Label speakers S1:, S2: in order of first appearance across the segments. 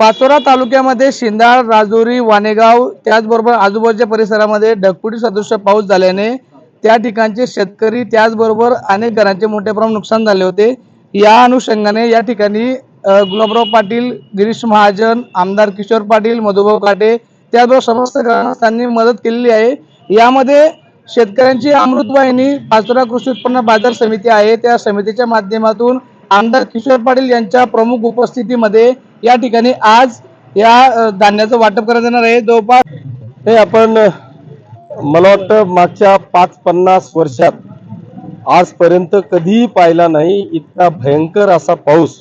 S1: पाचोरा तालुक्यामध्ये शिंदाळ राजुरी वानेगाव त्याचबरोबर आजूबाजूच्या परिसरामध्ये ढकपुटी सदृश्य पाऊस झाल्याने त्या ठिकाणचे शेतकरी त्याचबरोबर अनेक घरांचे मोठ्या प्रमाणात नुकसान झाले होते. या अनुषंगाने या ठिकाणी गुलाबराव पाटील गिरीश महाजन आमदार किशोर पाटील मधुभाऊ काटे त्याचबरोबर समस्त ग्रामस्थांनी मदत केलेली आहे. यामध्ये शेतकऱ्यांची अमृतवाहिनी पाचोरा कृषी उत्पन्न बाजार समिती आहे. त्या समितीच्या माध्यमातून आमदार किशोर पाटील यांच्या प्रमुख उपस्थितीमध्ये या ठिकाणी आज या धान्याचं वाटप करण्यात येणार आहे. जवळपास
S2: हे आपण मला वाटतं मागच्या पाच पन्नास वर्षात आजपर्यंत कधीही पाहिला नाही इतका भयंकर असा पाऊस.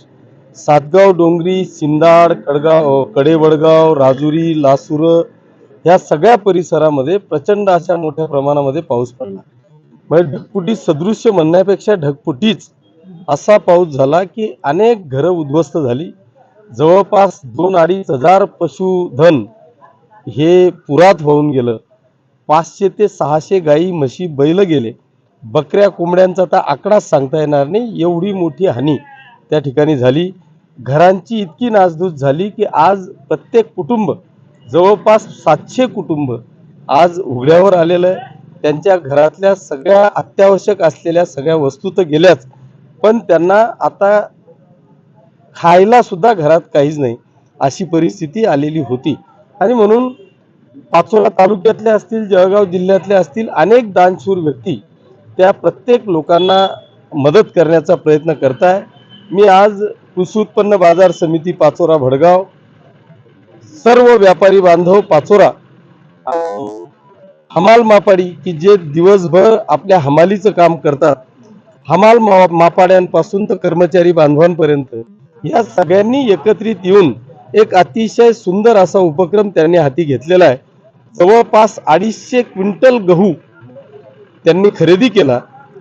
S2: सातगाव डोंगरी सिंदाड कडगाव कडेवडगाव राजुरी लासूर ह्या सगळ्या परिसरामध्ये प्रचंड अशा मोठ्या प्रमाणामध्ये पाऊस पडला. म्हणजे ढगपुटी सदृश्य म्हणण्यापेक्षा ढगपुटीच असा पाऊस झाला की अनेक घरं उद्ध्वस्त झाली. जवळपास दोन अडीच हजार पशुधन हे पुरात होऊन गेलं. पाचशे ते सहाशे गाई म्हशी बैल गेले. बकऱ्या कोंबड्यांचा तर आकडाच सांगता येणार नाही. एवढी मोठी हानी त्या ठिकाणी झाली. घरांची इतकी नासधूस झाली की आज प्रत्येक कुटुंब जवळपास सातशे कुटुंब आज उघड्यावर आलेलं आहे. त्यांच्या घरातल्या सगळ्या अत्यावश्यक असलेल्या सगळ्या वस्तू तर गेल्याच. पण त्यांना आता खायला सुद्धा घरात काहीच नाही. अशी परिस्थिती आलेली होती. आणि म्हणून पाचोरा तालुक्यातले असतील जळगाव जिल्ह्यातले असतील अनेक दानशूर व्यक्ती त्या प्रत्येक लोकांना मदत करण्याचा प्रयत्न करताय. मी आज कृषी उत्पन्न बाजार समिती पाचोरा भडगाव सर्व व्यापारी बांधव पाचोरा हमाल मापाडी की जे दिवसभर आपल्या हमालीचं काम करतात हमाल मा मापाड्यांपासून तर कर्मचारी बांधवांपर्यंत. या सगळ्यांनी एकत्रित येऊन एक अतिशय सुंदर असा उपक्रम त्यांनी हाती घेतलेला आहे. जवळपास अडीचशे क्विंटल गहू त्यांनी खरेदी केला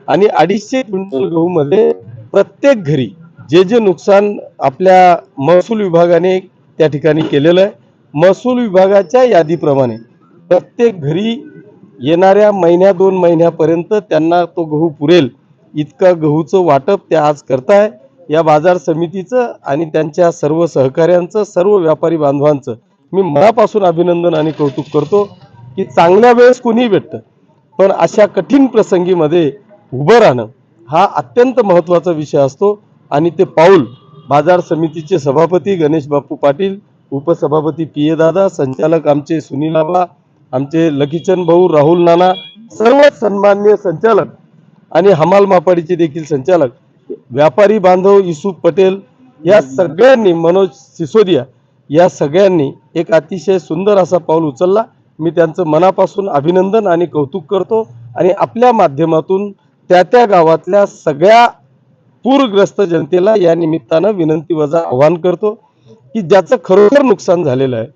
S2: आणि अडीचशे क्विंटल गहू मध्ये प्रत्येक घरी जे जे नुकसान आपल्या महसूल विभागाने त्या ठिकाणी केलेलं आहे. महसूल विभागाच्या यादीप्रमाणे प्रत्येक घरी येणाऱ्या महिन्या दोन महिन्यापर्यंत त्यांना तो गहू पुरेल. इतका गहूचं वाटप ते आज करताय. या बाजार समितीचं आणि त्यांच्या सर्व सहकाऱ्यांचं सर्व व्यापारी बांधवांचं मी मनापासून अभिनंदन आणि कौतुक करतो की चांगल्या वेळेस कोणीही भेटतं. पण अशा कठीण प्रसंगीमध्ये उभं राहणं हा अत्यंत महत्त्वाचा विषय असतो आणि ते पाऊल बाजार समितीचे सभापती गणेश बापू पाटील उपसभापती पी ए दादा संचालक आमचे सुनील आबा आमचे लकीचंद भाऊ राहुल नाना सर्व सन्माननीय संचालक आणि हमाल मापाडीचे देखील संचालक व्यापारी बांधव युसुफ पटेल या सगळ्यांनी मनोज सिसोदिया या सगळ्यांनी एक अतिशय सुंदर असा पाऊल उचलला. मी त्यांचं मनापासून अभिनंदन आणि कौतुक करतो आणि आपल्या माध्यमातून त्या त्या गावातल्या सगळ्या पूरग्रस्त जनतेला या निमित्तानं विनंती वजा आव्हान करतो की ज्याचं खरोखर नुकसान झालेलं आहे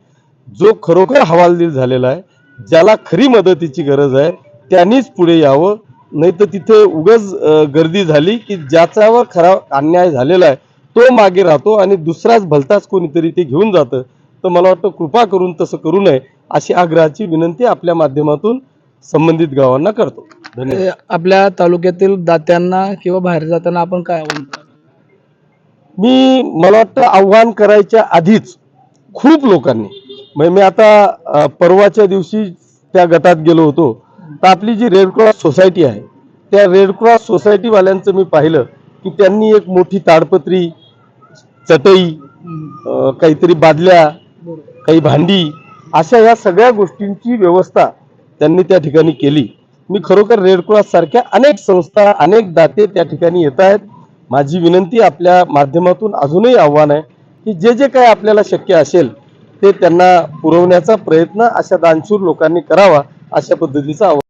S2: जो खरोखर हवालदिल झालेला आहे ज्याला खरी मदतीची गरज आहे त्यांनीच पुढे यावं. नाही तर तिथे उगच गर्दी झाली की ज्याच्यावर खरा अन्याय झालेला आहे तो मागे राहतो आणि दुसराच भलताच कोणीतरी ते घेऊन जातं. तर मला वाटतं कृपा करून तसं करू नये अशी आग्रहाची विनंती आपल्या माध्यमातून संबंधित गावांना करतो. धन्यवाद.
S1: आपल्या तालुक्यातील दात्यांना किंवा बाहेर जाताना आपण काय आव्हान?
S2: मी मला वाटतं आव्हान करायच्या आधीच खूप लोकांनी म्हणजे मी आता परवाच्या दिवशी त्या गटात गेलो होतो. तर आपली जी रेड क्रॉस सोसायटी आहे त्या रेड क्रॉस सोसायटीवाल्यांचं मी पाहिलं की त्यांनी एक मोठी ताडपत्री चटई काहीतरी बादल्या काही भांडी अशा या सगळ्या गोष्टींची व्यवस्था त्यांनी त्या ठिकाणी केली. मी खरोखर रेड क्रॉस सारख्या अनेक संस्था अनेक दाते त्या ठिकाणी येत आहेत. माझी विनंती आपल्या माध्यमातून अजूनही आव्हान आहे की जे जे काही आपल्याला शक्य असेल ते त्यांना पुरवण्याचा प्रयत्न अशा दानशूर लोकांनी करावा अशा पद्धतीचं आव्हान